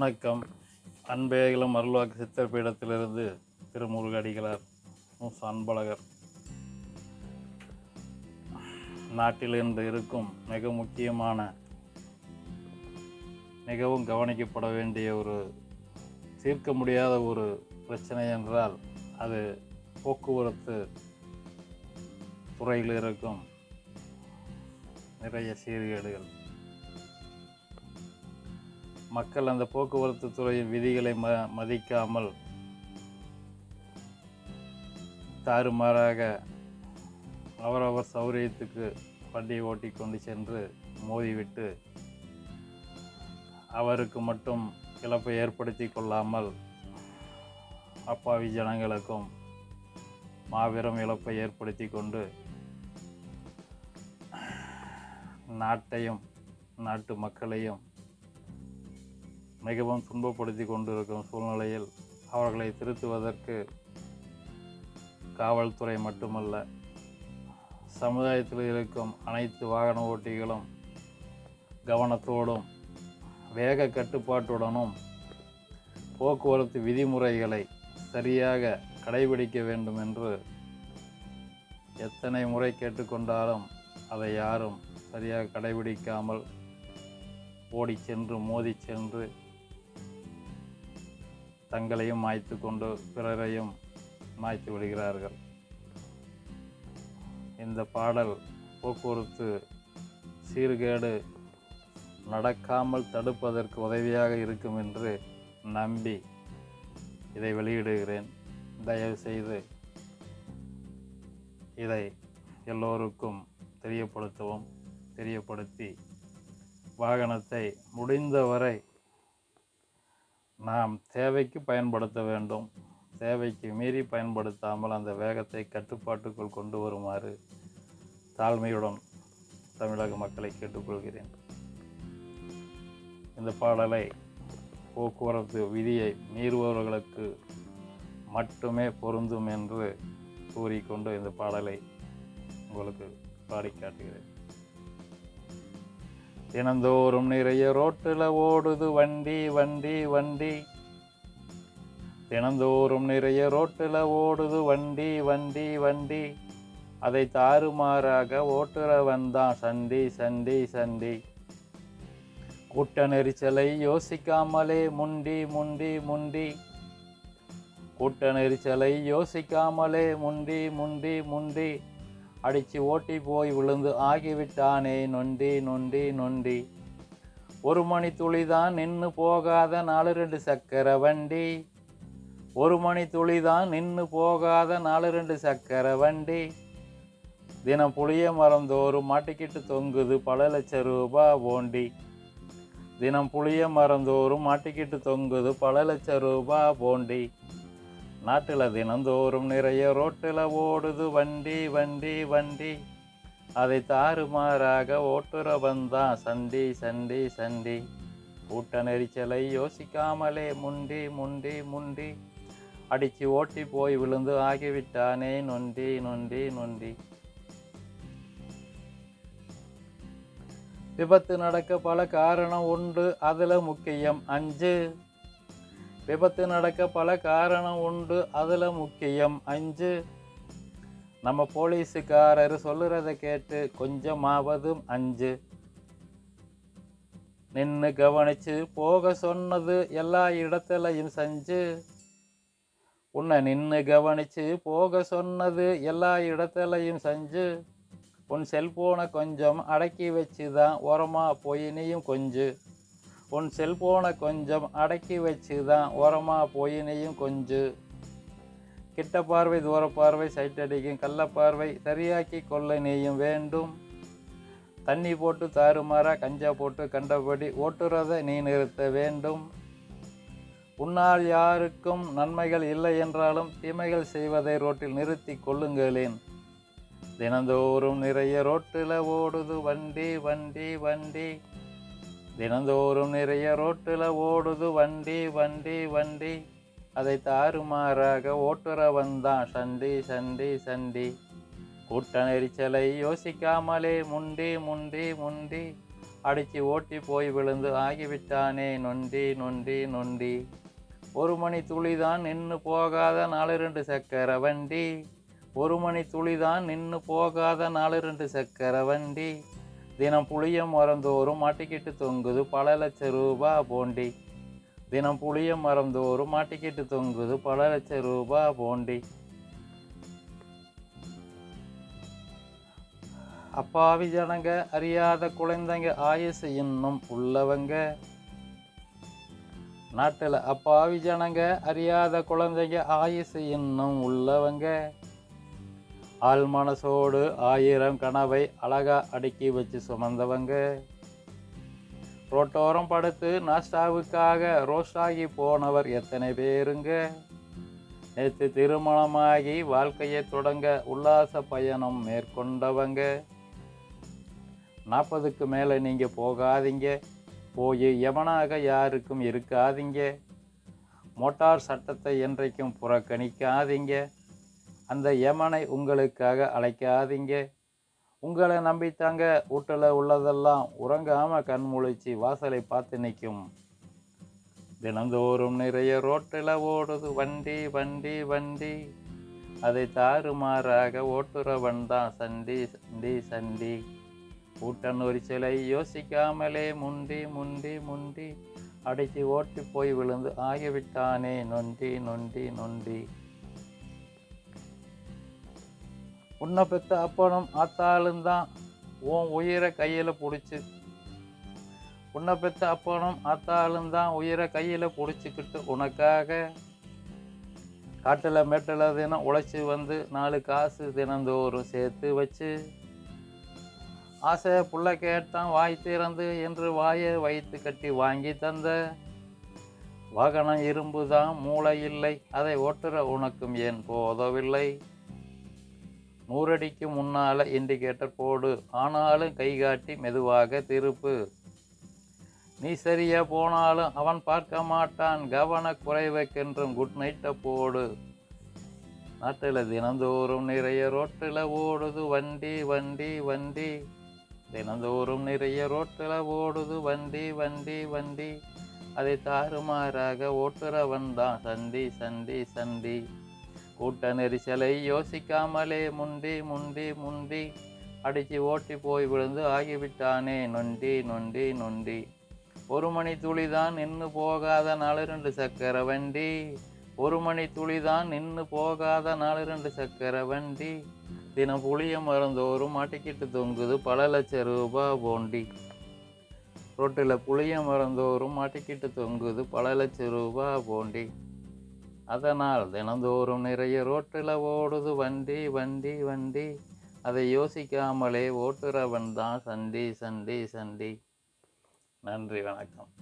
வணக்கம். அன்பேகலம் அருள்வாக்கு சித்தர் பீடத்திலிருந்து திருமுருகடிகளார் மூச அன்பழகர் நாட்டில் இன்று இருக்கும் மிக முக்கியமான மிகவும் கவனிக்கப்பட வேண்டிய ஒரு தீர்க்க முடியாத ஒரு பிரச்சனை என்றால் அது போக்குவரத்து துறையில் இருக்கும் நிறைய சீர்கேடுகள். மக்கள் அந்த போக்குவரத்து துறையின் விதிகளை ம மதிக்காமல் தாறுமாறாக அவரவர் சௌரியத்துக்கு வண்டியை ஓட்டி கொண்டு சென்று மோதிவிட்டு அவருக்கு மட்டும் இழப்பை ஏற்படுத்தி கொள்ளாமல் அப்பாவி ஜனங்களுக்கும் மாபெரும் இழப்பை ஏற்படுத்தி கொண்டு நாட்டையும் நாட்டு மக்களையும் மிகவும் துன்பப்படுத்தி கொண்டிருக்கும் சூழ்நிலையில் அவர்களை திருத்துவதற்கு காவல்துறை மட்டுமல்ல சமுதாயத்தில் இருக்கும் அனைத்து வாகன ஓட்டிகளும் கவனத்தோடும் வேக கட்டுப்பாட்டுடனும் போக்குவரத்து விதிமுறைகளை சரியாக கடைபிடிக்க வேண்டும் என்று எத்தனை முறை கேட்டுக்கொண்டாலும் அதை யாரும் சரியாக கடைபிடிக்காமல் ஓடி சென்று மோதி சென்று தங்களையும் மாய்த்து கொண்டு பிறரையும் மாய்த்து விடுகிறார்கள். இந்த பாடல் போக்குவரத்து சீர்கேடு நடக்காமல் தடுப்பதற்கு உதவியாக இருக்கும் என்று நம்பி இதை வெளியிடுகிறேன். தயவு செய்து இதை எல்லோருக்கும் தெரியப்படுத்தவும் தெரியப்படுத்தி வாகனத்தை முடிந்தவரை நாம் தேவைக்கு பயன்படுத்த வேண்டும். தேவைக்கு மீறி பயன்படுத்தாமல் அந்த வேகத்தை கட்டுப்பாட்டுக்குள் கொண்டு வருமாறு தாழ்மையுடன் தமிழக மக்களை கேட்டுக்கொள்கிறேன். இந்த பாடலை போக்குவரத்து விதியை மீறுபவர்களுக்கு மட்டுமே பொருந்தும் என்று கூறிக்கொண்டு இந்த பாடலை உங்களுக்கு பாடி காட்டுகிறேன். தினந்தோறும் நிறைய ரோட்டில் ஓடுது வண்டி வண்டி வண்டி. தினந்தோறும் நிறைய ரோட்டில் ஓடுது வண்டி வண்டி வண்டி. அதை தாறுமாறாக ஓட்டுறவன் தான் சண்டி சண்டி சண்டி. கூட்ட நெரிசலை யோசிக்காமலே முண்டி முண்டி முண்டி. கூட்ட நெரிசலை யோசிக்காமலே முண்டி முண்டி முண்டி. அடித்து ஓட்டி போய் விழுந்து ஆகிவிட்டானே நொண்டி நொண்டி நொண்டி. ஒரு மணி துளிதான் நின்று போகாத நாலு ரெண்டு சக்கர வண்டி. ஒரு மணி துளிதான் நின்று போகாத நாலு ரெண்டு சக்கர வண்டி. தினம் புளிய மறந்தோறும் மாட்டிக்கிட்டு தொங்குது பல லட்ச ரூபா போண்டி. தினம் புளிய மறந்தோறும் மாட்டிக்கிட்டு தொங்குது பல லட்ச ரூபா போண்டி. நாட்டில் தினந்தோறும் நிறைய ரோட்டில் ஓடுது வண்டி வண்டி வண்டி. அதை தாறுமாறாக ஓட்டுறவன் தான் சண்டி சண்டி சண்டி. கூட்ட நெரிச்சலை யோசிக்காமலே முண்டி முண்டி முண்டி. அடித்து ஓட்டி போய் விழுந்து ஆகிவிட்டானே நொண்டி நொண்டி நொண்டி. விபத்து நடக்க பல காரணம் உண்டு. அதில் முக்கியம் அஞ்சு விபத்து நடக்க பல காரணம் உண்டு. அதில் முக்கியம் அஞ்சு நம்ம போலீஸுக்காரர் சொல்லுறத கேட்டு கொஞ்சமாவதும் அஞ்சு. நின்று கவனிச்சு போக சொன்னது எல்லா இடத்துலையும் செஞ்சு. உன்னை நின்று கவனிச்சு போக சொன்னது எல்லா இடத்துலையும் செஞ்சு. உன் செல்போனை கொஞ்சம் அடக்கி வச்சு தான் ஓரமாக போய் நீயும் உன் செல்போனை கொஞ்சம் அடக்கி வச்சு தான் ஓரமாக போயினையும் கொஞ்சம் கிட்ட பார்வை தூர பார்வை சைட் அடிக்கும். கள்ள பார்வை சரியாக்கி கொள்ள நீயும் வேண்டும். தண்ணி போட்டு தாறுமாறா கஞ்சா போட்டு கண்டபடி ஓட்டுறதை நீ நிறுத்த வேண்டும். உன்னால் யாருக்கும் நன்மைகள் இல்லை என்றாலும் தீமைகள் செய்வதை ரோட்டில் நிறுத்தி கொள்ளுங்களேன். தினந்தோறும் நிறைய ரோட்டில் ஓடுது. வண்டி வண்டி வண்டி. தினந்தோறும் நிறைய ரோட்டில் ஓடுது வண்டி வண்டி வண்டி. அதை தாறுமாறாக ஓட்டுறவன் தான் சண்டி சண்டி சண்டி. கூட்ட நெரிச்சலை யோசிக்காமலே முண்டி முண்டி முண்டி. அடித்து ஓட்டி போய் விழுந்து ஆகிவிட்டானே நொண்டி நொண்டி நொண்டி. ஒரு மணி துளிதான் நின்று போகாத நாலு ரெண்டு சக்கர வண்டி. ஒரு மணி துளிதான் நின்று போகாத நாலு ரெண்டு சக்கர வண்டி. தினம் புளிய மரந்தோறும் மாட்டிக்கிட்டு தொங்குது பல லட்ச ரூபா போண்டி. தினம் புளிய மரந்தோறும் மாட்டிக்கிட்டு தொங்குது பல லட்ச ரூபா போண்டி. அப்பாவி ஜனங்க அறியாத குழந்தைங்க ஆயுசு இன்னும் உள்ளவங்க. நாட்டில் அப்பாவி ஜனங்க அறியாத குழந்தைங்க ஆயுசு இன்னும் உள்ளவங்க. ஆள் மனசோடு ஆயிரம் கனவை அழகா அடுக்கி வச்சு சுமந்தவங்க. ரோட்டோரம் படுத்து நாஸ்டாவுக்காக ரோஸ்டாகி போனவர் எத்தனை பேருங்க? நேற்று திருமணமாகி வாழ்க்கையை தொடங்க உல்லாச பயணம் மேற்கொண்டவங்க. நாற்பதுக்கு மேலே நீங்கள் போகாதீங்க. போய் எவனாக யாருக்கும் இருக்காதீங்க. மோட்டார் சட்டத்தை என்றைக்கும் புறக்கணிக்காதீங்க. அந்த யமனை உங்களுக்காக அழைக்காதீங்க. உங்களை நம்பித்தாங்க வீட்டில் உள்ளதெல்லாம் உறங்காமல் கண் முழிச்சு வாசலை பார்த்து நிற்கும். தினந்தோறும் நிறைய ரோட்டில் ஓடுது வண்டி வண்டி வண்டி. அதை தாறுமாறாக ஓட்டுறவன் தான் சண்டி சண்டி சண்டி. கூட்டன் ஒரு சிலை யோசிக்காமலே முண்டி முண்டி முண்டி. அடைத்து ஓட்டி போய் விழுந்து ஆகிவிட்டானே நொண்டி நொண்டி நொண்டி. உன்னை பெத்த அப்பனும் ஆத்தாலும் தான். உன் உயிரை கையில் பிடிச்சி. உன்னை பெத்த அப்பனும் ஆத்தாலும் தான் உயிரை கையில் பிடிச்சிக்கிட்டு உனக்காக காட்டில் மேட்டில் தினம் உழைச்சி வந்து நாலு காசு தினந்தோறும் சேர்த்து வச்சு ஆசை புள்ள கேட்டான் வாய் திறந்து என்று வாயை வைத்து கட்டி வாங்கி தந்த. வாகனம் இரும்பு தான் மூளை இல்லை அதை ஓட்டுற உனக்கும் ஏன் போதவில்லை? நூறடிக்கு முன்னால் இண்டிகேட்டர் போடு. ஆனாலும் கை காட்டி மெதுவாக திருப்பு. நீ சரியா போனாலும் அவன் பார்க்க மாட்டான். கவன குறைவைக்கென்றும் குட் நைட்டை போடு. நாட்டில் தினந்தோறும் நிறைய ரோட்டில் ஓடுது. வண்டி வண்டி வண்டி. தினந்தோறும் நிறைய ரோட்டில் ஓடுது. வண்டி வண்டி வண்டி. அதை தாறுமாறாக ஓட்டுறவன் தான் சந்தி சந்தி சந்தி. கூட்ட நெரிசலை யோசிக்காமலே முண்டி முண்டி முண்டி அடித்து ஓட்டி போய் விழுந்து ஆகிவிட்டானே நொண்டி நொண்டி நொண்டி. ஒரு மணி துளிதான் நின்று போகாத நாலு ரெண்டு சக்கர வண்டி. ஒரு மணி துளிதான் நின்று போகாத நாலு ரெண்டு சக்கர வண்டி. தினம் புளிய மருந்தோறும் மாட்டிக்கிட்டு தொங்குது பல லட்சம் ரூபா போண்டி. ரோட்டில் புளிய மருந்தோறும் மாட்டிக்கிட்டு தொங்குது பல லட்சம் ரூபா போண்டி. அதனால் தினந்தோறும் நிறைய ரோட்டில் ஓடுது வண்டி வண்டி வண்டி. அதை யோசிக்காமலே ஓட்டுறவன் தான் சண்டி சண்டி சண்டி. நன்றி வணக்கம்.